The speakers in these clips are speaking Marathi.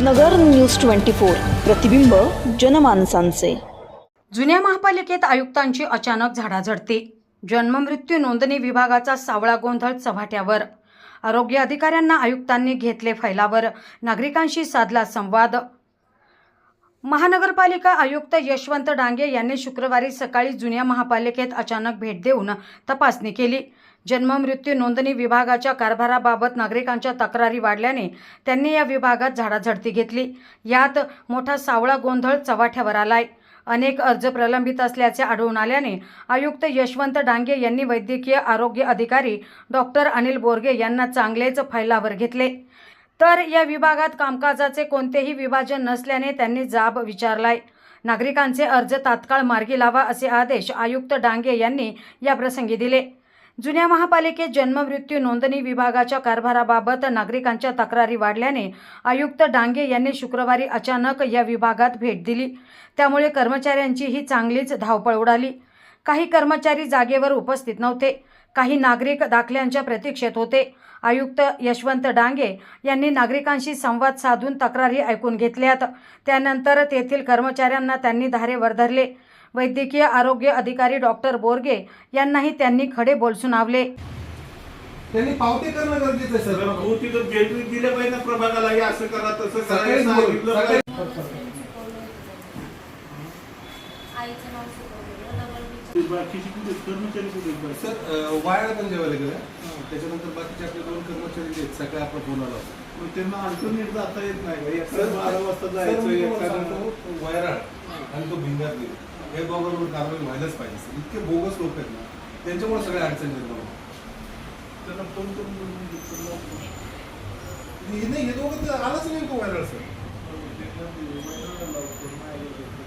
नगर न्यूज ट्वेंटी फोर. प्रतिबिंब जनमानसांचे. जुन्या महापालिकेत आयुक्तांची अचानक झाडाझडती. जन्ममृत्यू नोंदणी विभागाचा सावळा गोंधळ चव्हाट्यावर. आरोग्य अधिकाऱ्यांना आयुक्तांनी घेतले फैलावर. नागरिकांशी साधला संवाद. महानगरपालिका आयुक्त यशवंत डांगे यांनी शुक्रवारी सकाळी जुन्या महापालिकेत अचानक भेट देऊन तपासणी केली. जन्ममृत्यू नोंदणी विभागाच्या कारभाराबाबत नागरिकांच्या तक्रारी वाढल्याने त्यांनी या विभागात झाडाझडती घेतली. यात मोठा सावळा गोंधळ चव्हाट्यावर आलाय. अनेक अर्ज प्रलंबित असल्याचे आढळून आल्याने आयुक्त यशवंत डांगे यांनी वैद्यकीय आरोग्य अधिकारी डॉक्टर अनिल बोरगे यांना चांगलेच फैलावर घेतले. तर या विभागात कामकाजाचे कोणतेही विभाजन नसल्याने त्यांनी जाब विचारलाय. नागरिकांचे अर्ज तात्काळ मार्गी लावा असे आदेश आयुक्त डांगे यांनी या प्रसंगी दिले. जुन्या महापालिकेत जन्ममृत्यू नोंदणी विभागाच्या कारभाराबाबत नागरिकांच्या तक्रारी वाढल्याने आयुक्त डांगे यांनी शुक्रवारी अचानक या विभागात भेट दिली. त्यामुळे कर्मचाऱ्यांचीही चांगलीच धावपळ उडाली. काही कर्मचारी जागेवर उपस्थित नव्हते. काही नागरिक दाखल्यांच्या प्रतीक्षेत होते. आयुक्त यशवंत डांगे यांनी नागरिकांशी संवाद साधून तक्रारी ऐकून घेतल्यात. त्यानंतर तेथील कर्मचाऱ्यांना त्यांनी धारेवर धरले वैद्यकीय आरोग्य अधिकारी डॉक्टर बोरगे यांनाही त्यांनी खडे बोल सुनावले त्यांनी पावते करणं गरजेचं तर सर. भेट दिल्या पाहिजे ना प्रभागाला हे असं करा तसं करा सांगितलं. आईचं नाव बाकीचे कुठे कर्मचारी कुठे आहेत बाकी? सर अं, वायाला पण जेवायला गेलं त्याच्यानंतर बाकीचे आपले दोन कर्मचारी जे आहेत सकाळी आपला फोन आला होता. मग त्यांना अडचण जाता येत नाही का बारा वाजता सर, जायचं मी तुम्हाला एका सांगतो, वैराळ आणि तो भिंगारली हे दोघांवर कारवाई व्हायलाच पाहिजे सर. इतके बोगस लोक आहेत ना त्यांच्यामुळे सगळे अडचण निर्माण होतात. त्यांना फोन करून बोलवून घेतलं. हे नाही हे दोघं तर आलाच नाही तो वैराळ सर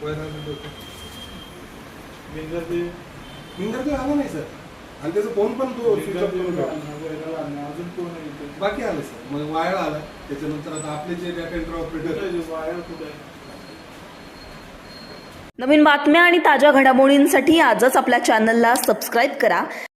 वैराळ भिंगार तो आला नाही सर आणि त्याचा फोन पण तो. अजून कोण आहे? बाकी आले सर मग वायळ आला त्याच्यानंतर आता आपले जे ऑपरेटर कुठे? वायर? नवीन बातम्या आणि ताज्या घडामोडींसाठी आजच आपल्या चॅनलला सबस्क्राईब करा